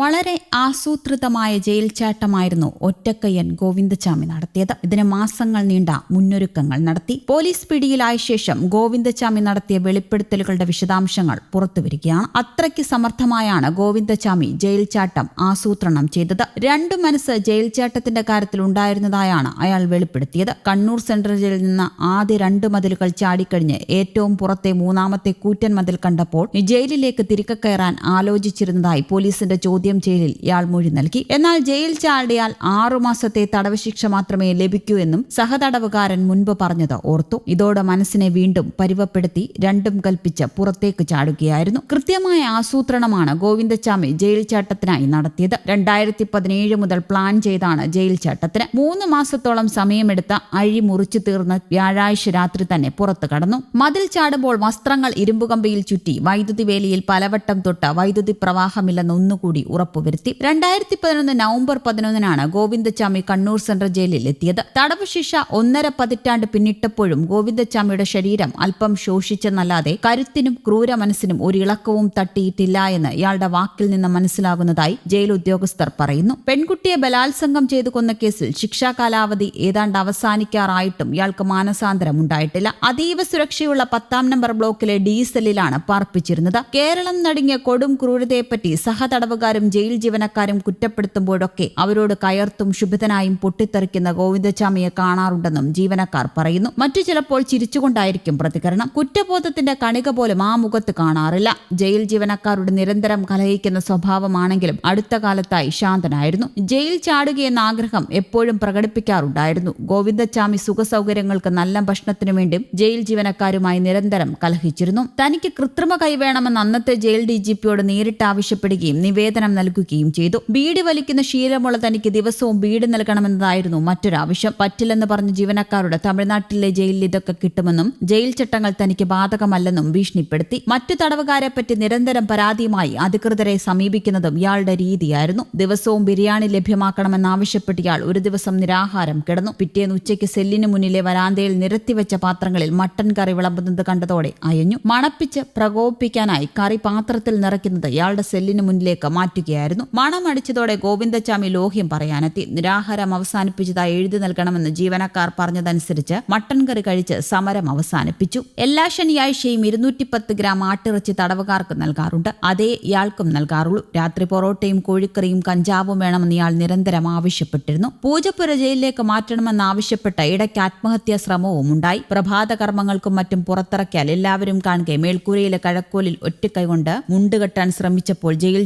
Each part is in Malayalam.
വളരെ ആസൂത്രിതമായ ജയിൽ ചാട്ടമായിരുന്നു ഒറ്റക്കയ്യൻ ഗോവിന്ദചാമി നടത്തിയത്. ഇതിന് മാസങ്ങൾ നീണ്ട മുന്നൊരുക്കങ്ങൾ നടത്തി. പോലീസ് പിടിയിലായ ശേഷം ഗോവിന്ദചാമി നടത്തിയ വെളിപ്പെടുത്തലുകളുടെ വിശദാംശങ്ങൾ പുറത്തുവരികയാണ്. അത്രയ്ക്ക് സമർത്ഥമായാണ് ഗോവിന്ദചാമി ജയിൽ ചാട്ടം ആസൂത്രണം ചെയ്തത്. രണ്ടു മനസ്സ് ജയിൽ ചാട്ടത്തിന്റെ കാര്യത്തിൽ ഉണ്ടായിരുന്നതായാണ് അയാൾ വെളിപ്പെടുത്തിയത്. കണ്ണൂർ സെൻട്രൽ ജയിലിൽ നിന്ന് ആദ്യ രണ്ട് മതിലുകൾ ചാടിക്കഴിഞ്ഞ് ഏറ്റവും പുറത്തെ മൂന്നാമത്തെ കൂറ്റൻ മതിൽ കണ്ടപ്പോൾ ജയിലിലേക്ക് തിരികെ കയറാൻ ആലോചിച്ചിരുന്നതായി പോലീസിന്റെ ചോദ്യം ചെയ്യലിൽ ഇയാൾ മൊഴി നൽകി. എന്നാൽ ജയിൽ ചാടിയാൽ ആറുമാസത്തെ തടവ് ശിക്ഷ മാത്രമേ ലഭിക്കൂ എന്നും സഹതടവുകാരൻ മുൻപ് പറഞ്ഞത് ഓർത്തു. ഇതോടെ മനസ്സിനെ വീണ്ടും പരുവപ്പെടുത്തി രണ്ടും കൽപ്പിച്ച് പുറത്തേക്ക് ചാടുകയായിരുന്നു. കൃത്യമായ ആസൂത്രണമാണ് ഗോവിന്ദച്ചാമി ജയിൽ ചാട്ടത്തിനായി നടത്തിയത്. രണ്ടായിരത്തി പതിനേഴ് മുതൽ പ്ലാൻ ചെയ്താണ് ജയിൽ ചാട്ടത്തിന്. മൂന്ന് മാസത്തോളം സമയമെടുത്ത അഴി മുറിച്ചു തീർന്ന വ്യാഴാഴ്ച രാത്രി തന്നെ പുറത്തു കടന്നു. മതിൽ ചാടുമ്പോൾ വസ്ത്രങ്ങൾ ഇരുമ്പുകമ്പിയിൽ ചുറ്റി വൈദ്യുതി വേലിയിൽ പലവട്ടം തൊട്ട് വൈദ്യുതി പ്രവാഹമില്ലെന്ന് ഒന്നുകൂടി ഉറപ്പുവരുത്തി രണ്ടായിരത്തി പതിനൊന്ന് നവംബർ പതിനൊന്നിനാണ് ഗോവിന്ദച്ചാമി കണ്ണൂർ സെൻട്രൽ ജയിലിൽ എത്തിയത്. തടവ് ശിക്ഷ ഒന്നര പതിറ്റാണ്ട് പിന്നിട്ടപ്പോഴും ഗോവിന്ദച്ചാമിയുടെ ശരീരം അല്പം ശോഷിച്ചെന്നല്ലാതെ കരുത്തിനും ക്രൂര മനസ്സിനും ഒരു ഇളക്കവും തട്ടിയിട്ടില്ല എന്ന് ഇയാളുടെ വാക്കിൽ നിന്ന് മനസ്സിലാകുന്നതായി ജയിൽ ഉദ്യോഗസ്ഥർ പറയുന്നു. പെൺകുട്ടിയെ ബലാത്സംഗം ചെയ്തു കൊന്ന കേസിൽ ശിക്ഷാ കാലാവധി ഏതാണ്ട് അവസാനിക്കാറായിട്ടും ഇയാൾക്ക് മാനസാന്തരം ഉണ്ടായിട്ടില്ല. അതീവ സുരക്ഷയുള്ള പത്താം നമ്പർ ബ്ലോക്കിലെ ഡീസലിലാണ് പാർപ്പിച്ചിരുന്നത്. കേരളം നടുങ്ങിയ കൊടും ക്രൂരതയെപ്പറ്റി സഹതടവുകാരും ജയിൽ ജീവനക്കാരും കുറ്റപ്പെടുത്തുമ്പോഴൊക്കെ അവരോട് കയർത്തും ശുഭിതനായും പൊട്ടിത്തെറിക്കുന്ന ഗോവിന്ദച്ചാമിയെ കാണാറുണ്ടെന്നും ജീവനക്കാർ പറയുന്നു. മറ്റു ചിലപ്പോൾ ചിരിച്ചുകൊണ്ടായിരിക്കും പ്രതികരണം. കുറ്റബോധത്തിന്റെ കണിക പോലും ആ മുഖത്ത് കാണാറില്ല. ജയിൽ ജീവനക്കാരുടെ നിരന്തരം കലഹിക്കുന്ന സ്വഭാവമാണെങ്കിലും അടുത്ത കാലത്തായി ശാന്തനായിരുന്നു. ജയിൽ ചാടുകയെന്ന ആഗ്രഹം എപ്പോഴും പ്രകടിപ്പിക്കാറുണ്ടായിരുന്നു. ഗോവിന്ദച്ചാമി സുഖസൗകര്യങ്ങൾക്ക് നല്ല ഭക്ഷണത്തിനു വേണ്ടിയും ജയിൽ ജീവനക്കാരുമായി നിരന്തരം കലഹിച്ചിരുന്നു. തനിക്ക് കൃത്രിമ കൈവേണമെന്ന് അന്നത്തെ ജയിൽ ഡി ജി പിയോട് നേരിട്ട് ആവശ്യപ്പെടുകയും നിവേദനം നൽകുകയും ചെയ്തു. ബീഡി വലിക്കുന്ന ശീലമുള്ള തനിക്ക് ദിവസവും ബീഡി നൽകണമെന്നതായിരുന്നു മറ്റൊരാവശ്യം. പറ്റില്ലെന്ന് പറഞ്ഞ ജീവനക്കാരുടെ തമിഴ്നാട്ടിലെ ജയിലിൽ ഇതൊക്കെ കിട്ടുമെന്നും ജയിൽ ചട്ടങ്ങൾ തനിക്ക് ബാധകമല്ലെന്നും ഭീഷണിപ്പെടുത്തി. മറ്റു തടവുകാരെ പറ്റി നിരന്തരം പരാതിയുമായി അധികൃതരെ സമീപിക്കുന്നതും ഇയാളുടെ രീതിയായിരുന്നു. ദിവസവും ബിരിയാണി ലഭ്യമാക്കണമെന്നാവശ്യപ്പെട്ട് ഇയാൾ ഒരു ദിവസം നിരാഹാരം കിടന്നു. പിറ്റേന്ന് ഉച്ചയ്ക്ക് സെല്ലിന് മുന്നിലെ വരാന്തയിൽ നിരത്തിവെച്ച പാത്രങ്ങളിൽ മട്ടൻ കറി വിളമ്പുന്നത് കണ്ടതോടെ അയഞ്ഞു. മണപ്പിച്ച് പ്രകോപിപ്പിക്കാനായി കറി പാത്രത്തിൽ നിറയ്ക്കുന്നത് ഇയാളുടെ സെല്ലിന് മുന്നിലേക്ക് മാറ്റുകയായിരുന്നു മണമടിച്ചതോടെ ഗോവിന്ദച്ചാമി ലോഹ്യം പറയാനെത്തി. നിരാഹാരം അവസാനിപ്പിച്ചതായി എഴുതി നൽകണമെന്ന് ജീവനക്കാർ പറഞ്ഞതനുസരിച്ച് മട്ടൻ കറി കഴിച്ച് സമരം അവസാനിപ്പിച്ചു. എല്ലാ ശനിയാഴ്ചയും ഇരുന്നൂറ്റി പത്ത് ഗ്രാം ആട്ടിറച്ചി തടവുകാർക്ക് നൽകാറുണ്ട്. അതേ ഇയാൾക്കും നൽകാറുള്ളൂ. രാത്രി പൊറോട്ടയും കോഴിക്കറിയും കഞ്ചാവും വേണമെന്ന് ഇയാൾ നിരന്തരം ആവശ്യപ്പെട്ടിരുന്നു. പൂജപ്പുര ജയിലിലേക്ക് മാറ്റണമെന്നാവശ്യപ്പെട്ട് ഇടയ്ക്ക് ആത്മഹത്യാ ശ്രമവും ഉണ്ടായി. പ്രഭാത കർമ്മങ്ങൾക്കും മറ്റും പുറത്തിറക്കിയാൽ എല്ലാവരും കാണുകയും മേൽക്കൂരയിലെ കഴക്കോലിൽ ഒറ്റക്കൈകൊണ്ട് മുണ്ടുകെട്ടാൻ ശ്രമിച്ചപ്പോൾ ജയിൽ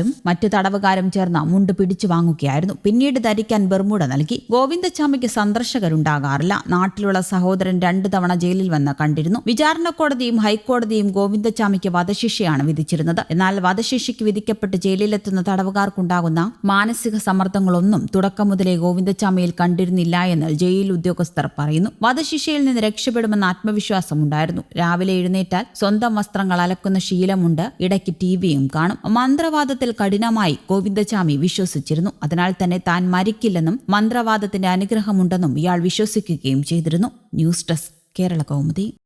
ജീവനക്കാരും മറ്റു തടവുകാരും ചേർന്ന് മുണ്ട് പിടിച്ചു വാങ്ങുകയായിരുന്നു. പിന്നീട് ധരിക്കാൻ ബെർമുട നൽകി. ഗോവിന്ദച്ചാമിക്ക് സന്ദർശകരുണ്ടാകാറില്ല. നാട്ടിലുള്ള സഹോദരൻ രണ്ടു തവണ ജയിലിൽ വന്ന് കണ്ടിരുന്നു. വിചാരണ കോടതിയും ഹൈക്കോടതിയും ഗോവിന്ദച്ചാമിക്ക് വധശിക്ഷയാണ് വിധിച്ചിരുന്നത്. എന്നാൽ വധശിക്ഷയ്ക്ക് വിധിക്കപ്പെട്ട് ജയിലിലെത്തുന്ന തടവുകാർക്കുണ്ടാകുന്ന മാനസിക സമ്മർദ്ദങ്ങളൊന്നും തുടക്കം മുതലേ ഗോവിന്ദച്ചാമിയിൽ കണ്ടിരുന്നില്ല എന്ന് ജയിൽ ഉദ്യോഗസ്ഥർ പറയുന്നു. വധശിക്ഷയിൽ നിന്ന് രക്ഷപ്പെടുമെന്ന ആത്മവിശ്വാസം ഉണ്ടായിരുന്നു രാവിലെ എഴുന്നേറ്റാൽ സ്വന്തം വസ്ത്രങ്ങൾ അലക്കുന്ന ശീലമുണ്ട്. ഇടയ്ക്ക് ടി വിയും കാണും. മന്ത്രവാദത്തിൽ കഠിനമായി ഗോവിന്ദചാമി വിശ്വസിച്ചിരുന്നു. അതിനാൽ തന്നെ താൻ മരിക്കില്ലെന്നും മന്ത്രവാദത്തിന്റെ അനുഗ്രഹമുണ്ടെന്നും ഇയാൾ വിശ്വസിക്കുകയും ചെയ്തിരുന്നു. News desk Kerala Kaumudi.